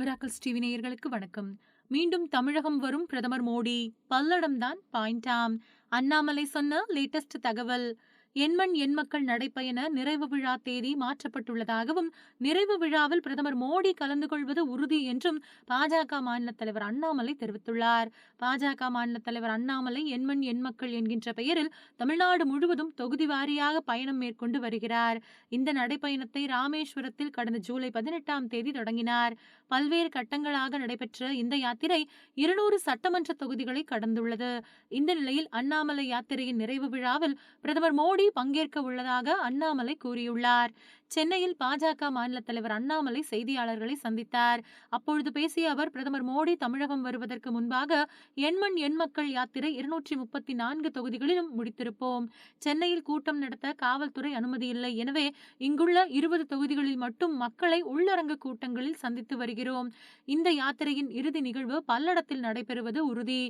Miracles TV நேயர்களுக்கு வணக்கம். மீண்டும் தமிழகம் வரும் பிரதமர் மோடி பல்லடம் தான் பாயிண்டாம் அண்ணாமலை சொன்ன லேட்டஸ்ட் தகவல் எண்மண் எண் மக்கள் நடைப்பயண நிறைவு விழா தேதி மாற்றப்பட்டுள்ளதாகவும் நிறைவு விழாவில் பிரதமர் மோடி கலந்து கொள்வது உறுதி என்றும் பாஜக மாநில தலைவர் அண்ணாமலை தெரிவித்துள்ளார். பாஜக மாநில தலைவர் அண்ணாமலை எண்மண் எண்மக்கள் என்கின்ற பெயரில் தமிழ்நாடு முழுவதும் தொகுதி வாரியாக பயணம் மேற்கொண்டு வருகிறார். இந்த நடைப்பயணத்தை ராமேஸ்வரத்தில் கடந்த ஜூலை பதினெட்டாம் தேதி தொடங்கினார். பல்வேறு கட்டங்களாக நடைபெற்ற இந்த யாத்திரை இருநூறு சட்டமன்ற தொகுதிகளை கடந்துள்ளது. இந்த நிலையில் அண்ணாமலை யாத்திரையின் நிறைவு விழாவில் பிரதமர் மோடி மோடி பங்கேற்க உள்ளதாக அண்ணாமலை கூறியுள்ளார். சென்னையில் பாஜக மாநில தலைவர் அண்ணாமலை செய்தியாளர்களை சந்தித்தார். அப்பொழுது பேசிய அவர் பிரதமர் மோடி தமிழகம் வருவதற்கு முன்பாக எண்மண் எண் மக்கள் யாத்திரை இருநூற்றி முப்பத்தி நான்கு தொகுதிகளிலும் முடித்திருப்போம். சென்னையில் கூட்டம் நடத்த காவல்துறை அனுமதி இல்லை. எனவே இங்குள்ள இருபது தொகுதிகளில் மட்டும் மக்களை உள்ளரங்கு கூட்டங்களில் சந்தித்து வருகிறோம். இந்த யாத்திரையின் இறுதி நிகழ்வு பல்லடத்தில் நடைபெறுவது உறுதி.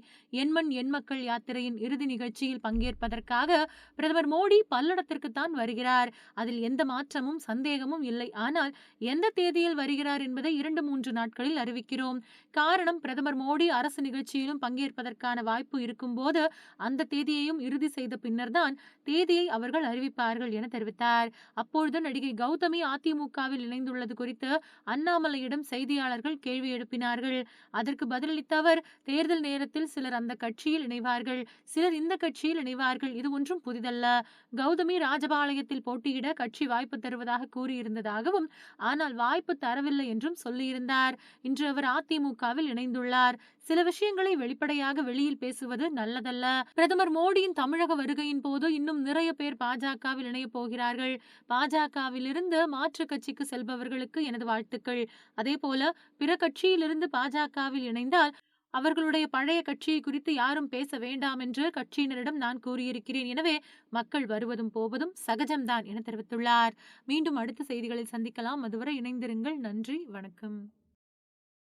எண்மண் எண் மக்கள் யாத்திரையின் இறுதி நிகழ்ச்சியில் பங்கேற்பதற்காக பிரதமர் மோடி பல்லடத்திற்குத்தான் வருகிறார். அதில் எந்த மாற்றமும் சந்தேகமும் இல்லை. ஆனால் எந்த தேதியில் வருகிறார் என்பதை இரண்டு மூன்று நாட்களில் அறிவிக்கிறோம். காரணம் பிரதமர் மோடி அரசு நிகழ்ச்சியிலும் பங்கேற்பதற்கான வாய்ப்பு இருக்கும்போது அந்த தேதியையும் இறுதி செய்த பின்னர்தான் தேதியை அவர்கள் அறிவிப்பார்கள் என தெரிவித்தார். அப்பொழுது நடிகை கௌதமி அதிமுகவில் இணைந்துள்ளது குறித்து அண்ணாமலையிடம் செய்தியாளர்கள் கேள்வி எழுப்பினார்கள். அதற்கு பதிலளித்த அவர் தேர்தல் நேரத்தில் சிலர் அந்த கட்சியில் இணைவார்கள். சிலர் இந்த கட்சியில் இணைவார்கள். இது ஒன்றும் புதிதல்ல. கௌதமி ராஜபாளையத்தில் போட்டியிட கட்சி வாய்ப்பு தருவதாக கூறியிருந்ததாகவும் ஆனால் வாய்ப்பு தரவில்லை என்றும் சொல்லியிருந்தார். இன்று அவர் அதிமுகவில் இணைந்துள்ளார். சில விஷயங்களை வெளிப்படையாக வெளியில் பேசுவது நல்லதல்ல. பிரதமர் மோடியின் தமிழக வருகையின் போது இன்னும் நிறைய பேர் பாஜகவில் இணைய போகிறார்கள். பாஜகவில் இருந்து மாற்று கட்சிக்கு செல்பவர்களுக்கு எனது வாழ்த்துக்கள். அதே போல பிற கட்சியிலிருந்து பாஜகவில் இணைந்தால் அவர்களுடைய பழைய கட்சியை குறித்து யாரும் பேச வேண்டாம் என்று கட்சியினரிடம் நான் கூறியிருக்கிறேன். எனவே மக்கள் வருவதும் போவதும் சகஜம்தான் என தெரிவித்துள்ளார். மீண்டும் அடுத்த செய்திகளில் சந்திக்கலாம். அதுவரை இணைந்திருங்கள். நன்றி. வணக்கம்.